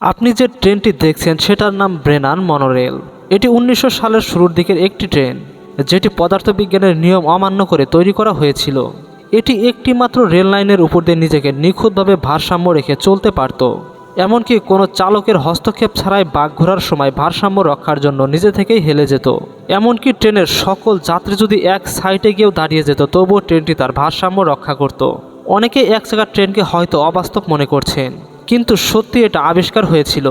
আপনি যে ট্রেনটি দেখছেন সেটার নাম ব্রেনান মনোরেল। এটি উনিশশো সালের শুরুর দিকের একটি ট্রেন, যেটি পদার্থবিজ্ঞানের নিয়ম অমান্য করে তৈরি করা হয়েছিল। এটি একটি মাত্র রেল লাইনের উপর দিয়ে নিজেকে নিখুঁতভাবে ভারসাম্য রেখে চলতে পারত। এমনকি কোনো চালকের হস্তক্ষেপ ছাড়াই বাঘ ঘোরার সময় ভারসাম্য রক্ষার জন্য নিজে থেকেই হেলে যেত। এমনকি ট্রেনের সকল যাত্রী যদি এক সাইডে গিয়েও দাঁড়িয়ে যেত, তবুও ট্রেনটি তার ভারসাম্য রক্ষা করত। অনেকে এক জায়গার ট্রেনকে হয়তো অবাস্তব মনে করছেন। কিন্তু সত্যি এটা আবিষ্কার হয়েছিল।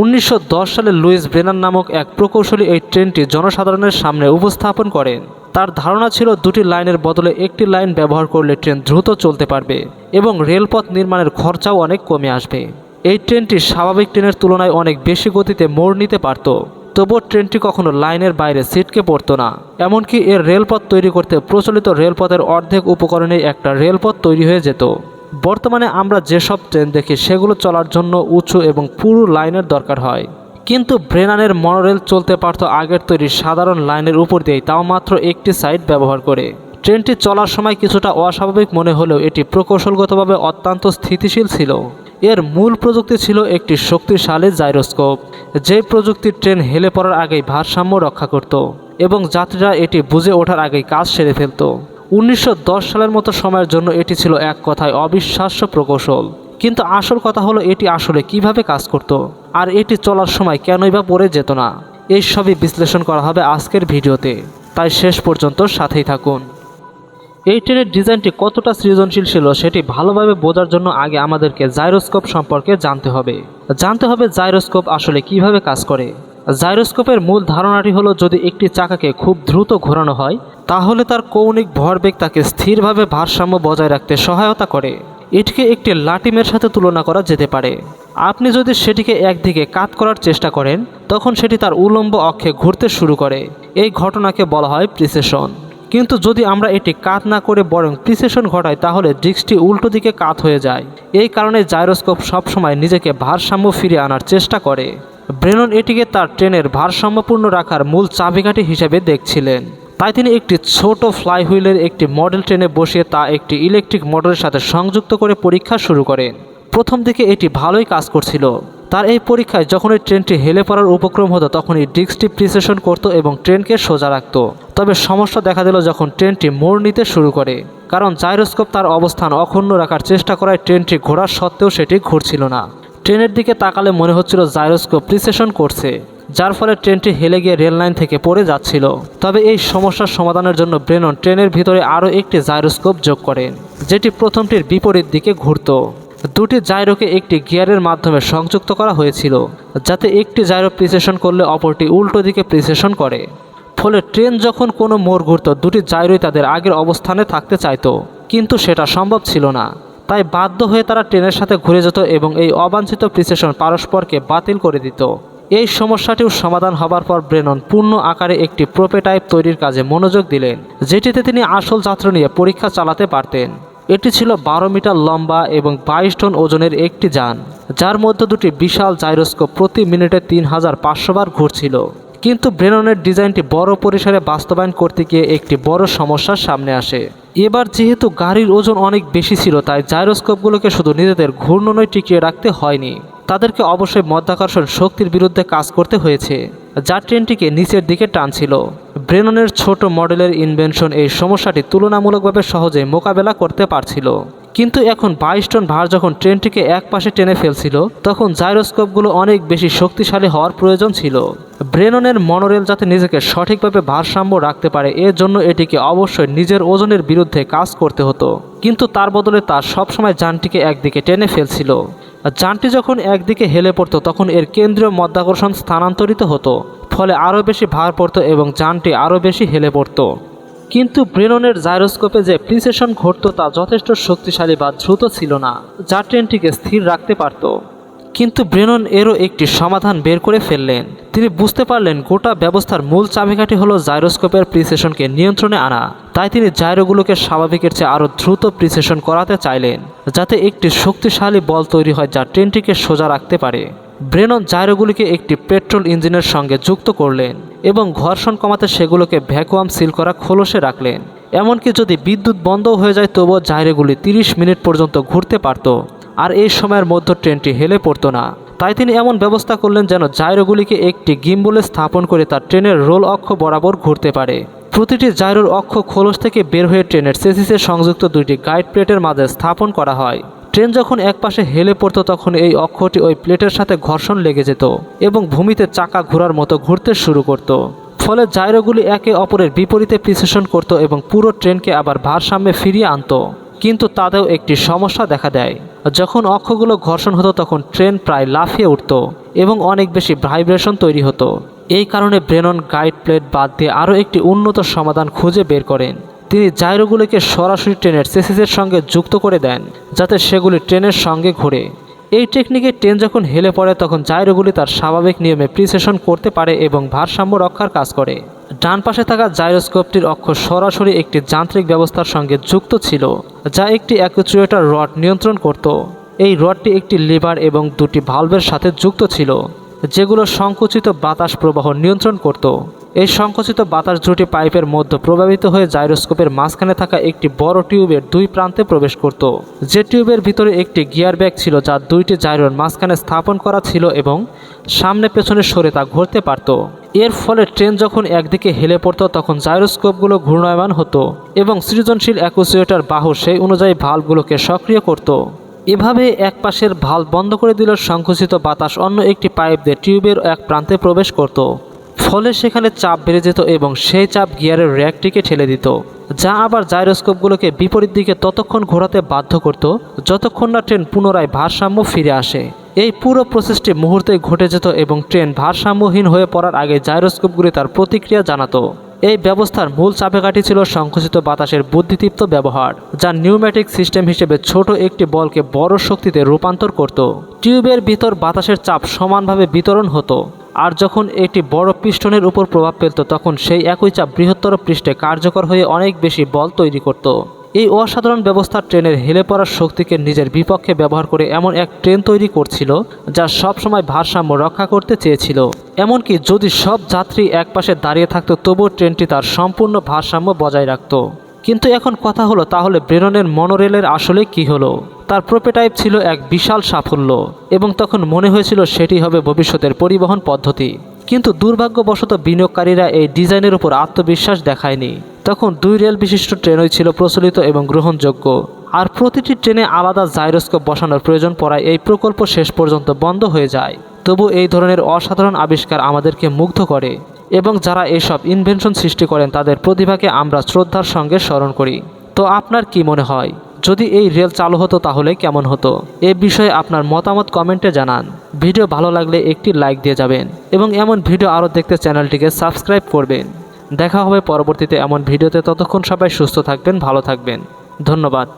উনিশশো দশ সালে লুইস ব্রেনার নামক এক প্রকৌশলী এই ট্রেনটি জনসাধারণের সামনে উপস্থাপন করেন। তার ধারণা ছিল দুটি লাইনের বদলে একটি লাইন ব্যবহার করলে ট্রেন দ্রুত চলতে পারবে এবং রেলপথ নির্মাণের খরচাও অনেক কমে আসবে। এই ট্রেনটি স্বাভাবিক ট্রেনের তুলনায় অনেক বেশি গতিতে মোড় নিতে পারত, তবুও ট্রেনটি কখনো লাইনের বাইরে সিটকে পড়তো না। এমনকি এর রেলপথ তৈরি করতে প্রচলিত রেলপথের অর্ধেক উপকরণে একটা রেলপথ তৈরি হয়ে যেত। বর্তমানে আমরা যেসব ট্রেন দেখি, সেগুলো চলার জন্য উঁচু এবং পুরো লাইনের দরকার হয়। কিন্তু ব্রেনানের মনোরেল চলতে পারত আগের তৈরি সাধারণ লাইনের উপর দিয়েই, তাও মাত্র একটি সাইড ব্যবহার করে। ট্রেনটি চলার সময় কিছুটা অস্বাভাবিক মনে হলেও এটি প্রকৌশলগতভাবে অত্যন্ত স্থিতিশীল ছিল। এর মূল প্রযুক্তি ছিল একটি শক্তিশালী জাইরোস্কোপ, যে প্রযুক্তি ট্রেন হেলে পড়ার আগেই ভারসাম্য রক্ষা করত এবং যাত্রীরা এটি বুঝে ওঠার আগেই কাজ সেরে ফেলত। উনিশশো দশ সালের মতো সময়ের জন্য এটি ছিল এক কথায় অবিশ্বাস্য প্রকৌশল। কিন্তু আসল কথা হলো এটি আসলে কীভাবে কাজ করত আর এটি চলার সময় কেনই বা পড়ে যেত না। এই সবই বিশ্লেষণ করা হবে আজকের ভিডিওতে। তাই শেষ পর্যন্ত সাথেই থাকুন। এই ট্রেনের ডিজাইনটি কতটা সৃজনশীল ছিল সেটি ভালোভাবে বোঝার জন্য আগে আমাদেরকে জাইরোস্কোপ সম্পর্কে জানতে হবে। জানতে হবে জাইরোস্কোপ আসলে কীভাবে কাজ করে। জাইরোস্কোপের মূল ধারণাটি হলো যদি একটি চাকাকে খুব দ্রুত ঘোরানো হয়, তাহলে তার কৌণিক ভরবেগ তাকে স্থিরভাবে ভারসাম্য বজায় রাখতে সহায়তা করে। এটিকে একটি লাটিমের সাথে তুলনা করা যেতে পারে। আপনি যদি সেটিকে একদিকে কাত করার চেষ্টা করেন, তখন সেটি তার উলম্ব অক্ষে ঘুরতে শুরু করে। এই ঘটনাকে বলা হয় প্রিসেশন। কিন্তু যদি আমরা এটি কাত না করে বরং প্রিসেশন ঘটাই, তাহলে ডিস্কটি উল্টো দিকে কাত হয়ে যায়। এই কারণে জাইরোস্কোপ সবসময় নিজেকে ভারসাম্য ফিরিয়ে আনার চেষ্টা করে। ব্রেনন এটিকে তার ট্রেনের ভারসাম্যপূর্ণ রাখার মূল চাবিকাঠি হিসেবে দেখছিলেন। তাই তিনি একটি ছোট ফ্লাই হুইলের একটি মডেল ট্রেনে বসিয়ে তা একটি ইলেকট্রিক মোটরের সাথে সংযুক্ত করে পরীক্ষা শুরু করেন। প্রথম দিকে এটি ভালোই কাজ করছিল। তার এই পরীক্ষায় যখন এই ট্রেনটি হেলে পড়ার উপক্রম হতো তখন এই ডিস্কটি প্রিসেশন করত এবং ট্রেনকে সোজা রাখত। তবে সমস্যা দেখা দিল যখন ট্রেনটি মোড় নিতে শুরু করে। কারণ জাইরোস্কোপ তার অবস্থান অক্ষুণ্ণ রাখার চেষ্টা করায় ট্রেনটি ঘোরার সত্ত্বেও সেটি ঘুরছিল না। ট্রেনের দিকে তাকালে মনে হচ্ছিল জাইরোস্কোপ প্রিসেশন করছে, যার ফলে ট্রেনটি হেলে গিয়ে রেল লাইন থেকে পড়ে যাচ্ছিল। তবে এই সমস্যার সমাধানের জন্য ব্রেনন ট্রেনের ভিতরে আরও একটি জাইরোস্কোপ যোগ করেন, যেটি প্রথমটির বিপরীত দিকে ঘুরত। দুটি জাইরোকে একটি গিয়ারের মাধ্যমে সংযুক্ত করা হয়েছিল, যাতে একটি জাইরো প্রিসেশন করলে অপরটি উল্টো দিকে প্রিসেশন করে। ফলে ট্রেন যখন কোনো মোড় ঘুরত, দুটি জাইরোই তাদের আগের অবস্থানে থাকতে চাইতো, কিন্তু সেটা সম্ভব ছিল না। তাই বাধ্য হয়ে তারা ট্রেনের সাথে ঘুরে যেত এবং এই অবাঞ্ছিত প্রিসেশন পারস্পরকে বাতিল করে দিত। এই সমস্যাটিও সমাধান হবার পর ব্রেনন পূর্ণ আকারে একটি প্রোপেটাইপ তৈরির কাজে মনোযোগ দিলেন, যেটিতে তিনি আসল যাত্র নিয়ে পরীক্ষা চালাতে পারতেন। এটি ছিল বারো মিটার লম্বা এবং বাইশ টন ওজনের একটি যান, যার মধ্যে দুটি বিশাল জাইরোস্কোপ প্রতি মিনিটে তিন হাজার পাঁচশো বার ঘুরছিল। কিন্তু ব্রেননের ডিজাইনটি বড় পরিসরে বাস্তবায়ন করতে গিয়ে একটি বড় সমস্যার সামনে আসে। এবার যেহেতু গাড়ির ওজন অনেক বেশি ছিল, তাই জাইরোস্কোপগুলোকে শুধু নিজেদের ঘূর্ণনয় টিকিয়ে রাখতে হয়নি। তাদেরকে অবশ্যই মধ্যাকর্ষণ শক্তির বিরুদ্ধে কাজ করতে হয়েছে। যা ট্রেনটিকে নিচের দিকে টানছিল। ব্রেননের ছোট মডেলের ইনভেনশন এই সমস্যাটি তুলনামূলকভাবে সহজে মোকাবেলা করতে পারছিল। কিন্তু এখন বাইশ টন ভার যখন ট্রেনটিকে এক পাশে টেনে ফেলছিল, তখন জাইরোস্কোপগুলো অনেক বেশি শক্তিশালী হওয়ার প্রয়োজন ছিল। ব্রেননের মনোরেল যাতে নিজেকে সঠিকভাবে ভারসাম্য রাখতে পারে, এর জন্য এটিকে অবশ্যই নিজের ওজনের বিরুদ্ধে কাজ করতে হতো। কিন্তু তার বদলে তার সবসময় যানটিকে একদিকে টেনে ফেলছিল। যানটি যখন একদিকে হেলে পড়তো, তখন এর কেন্দ্রীয় মধ্যাকর্ষণ স্থানান্তরিত হতো, ফলে আরও বেশি ভার পড়তো এবং যানটি আরও বেশি হেলে পড়তো। কিন্তু ব্রেননের জাইরোস্কোপে যে প্রিসেশন ঘটতো তা যথেষ্ট শক্তিশালী বা দ্রুত ছিল না, যা ট্রেনটিকে স্থির রাখতে পারত। কিন্তু ব্রেনন এরও একটি সমাধান বের করে ফেললেন। তিনি বুঝতে পারলেন গোটা ব্যবস্থার মূল চাবিকাঠি হলো জাইরোস্কোপের প্রিসেশনকে নিয়ন্ত্রণে আনা। তাই তিনি জাইরোগুলোকে স্বাভাবিকের চেয়ে আরও দ্রুত প্রিসেশন করাতে চাইলেন, যাতে একটি শক্তিশালী বল তৈরি হয় যা ট্রেনটিকে সোজা রাখতে পারে। ব্রেনন জাইরোগুলিকে একটি পেট্রোল ইঞ্জিনের সঙ্গে যুক্ত করলেন। এবং ঘর্ষণ কমাতে সেগুলোকে ভ্যাকুয়াম সিল করা খোলসে রাখলেন। এমনকি যদি বিদ্যুৎ বন্ধ হয়ে যায়, তবুও জাইরোগুলি তিরিশ মিনিট পর্যন্ত ঘুরতে পারত। আর এই সময়ের মধ্যে ট্রেনটি হেলে পড়তো না। তাই তিনি এমন ব্যবস্থা করলেন যেন জাইরোগুলিকে একটি গিম্বলে স্থাপন করে তার ট্রেনের রোল অক্ষ বরাবর ঘুরতে পারে। প্রতিটি জাইরোর অক্ষ খোলস থেকে বের হয়ে ট্রেনের সেসিসে সংযুক্ত দুইটি গাইড প্লেটের মাঝে স্থাপন করা হয়। ট্রেন যখন একপাশে হেলে পড়তো, তখন এই অক্ষটি ওই প্লেটের সাথে ঘর্ষণ লেগে যেত এবং ভূমিতে চাকা ঘোরার মতো ঘুরতে শুরু করত। ফলে জায়রোগুলি একে অপরের বিপরীতে প্রিসেশন করত এবং পুরো ট্রেনকে আবার ভারসাম্যে ফিরিয়ে আনতো। কিন্তু তাতেও একটি সমস্যা দেখা দেয়। যখন অক্ষগুলো ঘর্ষণ হতো, তখন ট্রেন প্রায় লাফিয়ে উঠত এবং অনেক বেশি ভাইব্রেশন তৈরি হতো। এই কারণে ব্রেনন গাইড প্লেট বাদ দিয়ে আরও একটি উন্নত সমাধান খুঁজে বের করেন। তিনি জাইরোগুলিকে সরাসরি ট্রেনের চেসিসের সঙ্গে যুক্ত করে দেন, যাতে সেগুলি ট্রেনের সঙ্গে ঘুরে। এই টেকনিকে ট্রেন যখন হেলে পড়ে, তখন জাইরোগুলি তার স্বাভাবিক নিয়মে প্রিসেশন করতে পারে এবং ভারসাম্য রক্ষার কাজ করে। ডান পাশে থাকা জাইরোস্কোপটির অক্ষ সরাসরি একটি যান্ত্রিক ব্যবস্থার সঙ্গে যুক্ত ছিল, যা একটি অ্যাকুচুয়েটর রড নিয়ন্ত্রণ করত। এই রডটি একটি লিভার এবং দুটি ভালভের সাথে যুক্ত ছিল, যেগুলো সংকুচিত বাতাস প্রবাহ নিয়ন্ত্রণ করত। এই সংকুচিত বাতাস দুটি পাইপের মধ্যে প্রবাহিত হয়ে জাইরোস্কোপের মাঝখানে থাকা একটি বড় টিউবের দুই প্রান্তে প্রবেশ করত। যে টিউবের ভিতরে একটি গিয়ার ব্যাগ ছিল যা দুইটি জাইরোর মাঝখানে স্থাপন করা ছিল এবং সামনে পেছনে সরে তা ঘুরতে পারত। এর ফলে ট্রেন যখন একদিকে হেলে পড়তো, তখন জাইরোস্কোপগুলো ঘূর্ণায়মান হতো এবং সৃজনশীল অ্যাকুসিয়েটার বাহু সেই অনুযায়ী ভালগুলোকে সক্রিয় করত। এভাবে এক পাশের ভালো বন্ধ করে দিল সংকুচিত বাতাস অন্য একটি পাইপ দিয়ে টিউবের এক প্রান্তে প্রবেশ করত। ফলে সেখানে চাপ বেড়ে যেত এবং সেই চাপ গিয়ারের র্যাকটিকে ঠেলে দিত, যা আবার জাইরোস্কোপগুলোকে বিপরীত দিকে ততক্ষণ ঘোরাতে বাধ্য করত যতক্ষণ না ট্রেন পুনরায় ভারসাম্য ফিরে আসে। এই পুরো প্রসেসটি মুহূর্তে ঘটে যেত এবং ট্রেন ভারসাম্যহীন হয়ে পড়ার আগে জাইরোস্কোপগুলি তার প্রতিক্রিয়া জানাতো। এই ব্যবস্থার মূল চাবিকাঠি ছিল সংকুচিত বাতাসের বুদ্ধিদীপ্ত ব্যবহার, যা নিউম্যাটিক সিস্টেম হিসেবে ছোট একটি বলকে বড় শক্তিতে রূপান্তর করত। টিউবের ভিতর বাতাসের চাপ সমানভাবে বিতরণ হতো। আর যখন একটি বড় পিস্টনের উপর প্রভাব ফেলত, তখন সেই একই চাপ বৃহত্তর পৃষ্ঠে কার্যকর হয়ে অনেক বেশি বল তৈরি করত। এই অসাধারণ ব্যবস্থা ট্রেনের হেলে পড়ার শক্তিকে নিজের বিপক্ষে ব্যবহার করে এমন এক ট্রেন তৈরি করছিল, যা সবসময় ভারসাম্য রক্ষা করতে চেয়েছিল। এমনকি যদি সব যাত্রী একপাশে দাঁড়িয়ে থাকতো, তবুও ট্রেনটি তার সম্পূর্ণ ভারসাম্য বজায় রাখত। কিন্তু এখন কথা হলো, তাহলে ব্রেননের মনোরেলের আসলে কি হলো? তার প্রোপেটাইপ ছিল এক বিশাল সাফল্য এবং তখন মনে হয়েছিল সেটি হবে ভবিষ্যতের পরিবহন পদ্ধতি। কিন্তু দুর্ভাগ্যবশত বিনিয়োগকারীরা এই ডিজাইনের উপর আত্মবিশ্বাস দেখায়নি। তখন দুই রেল বিশিষ্ট ট্রেনই ছিল প্রচলিত এবং গ্রহণযোগ্য। আর প্রতিটি ট্রেনে আলাদা জাইরোস্কোপ বসানোর প্রয়োজন পড়ায় এই প্রকল্প শেষ পর্যন্ত বন্ধ হয়ে যায়। তবু এই ধরনের অসাধারণ আবিষ্কার আমাদেরকে মুগ্ধ করে এবং যারা এসব ইনভেনশন সৃষ্টি করেন তাদের প্রতিভাকে আমরা শ্রদ্ধার সঙ্গে স্মরণ করি। তো আপনার কি মনে হয়? যদি এই রেল চালু হতো তাহলে কেমন হতো? এ বিষয়ে আপনার মতামত কমেন্টে জানান। ভিডিও ভালো লাগলে একটি লাইক দিয়ে যাবেন এবং এমন ভিডিও আরও দেখতে চ্যানেলটিকে সাবস্ক্রাইব করবেন। দেখা হবে পরবর্তীতে এমন ভিডিওতে। ততক্ষণ সবাই সুস্থ থাকবেন, ভালো থাকবেন। ধন্যবাদ।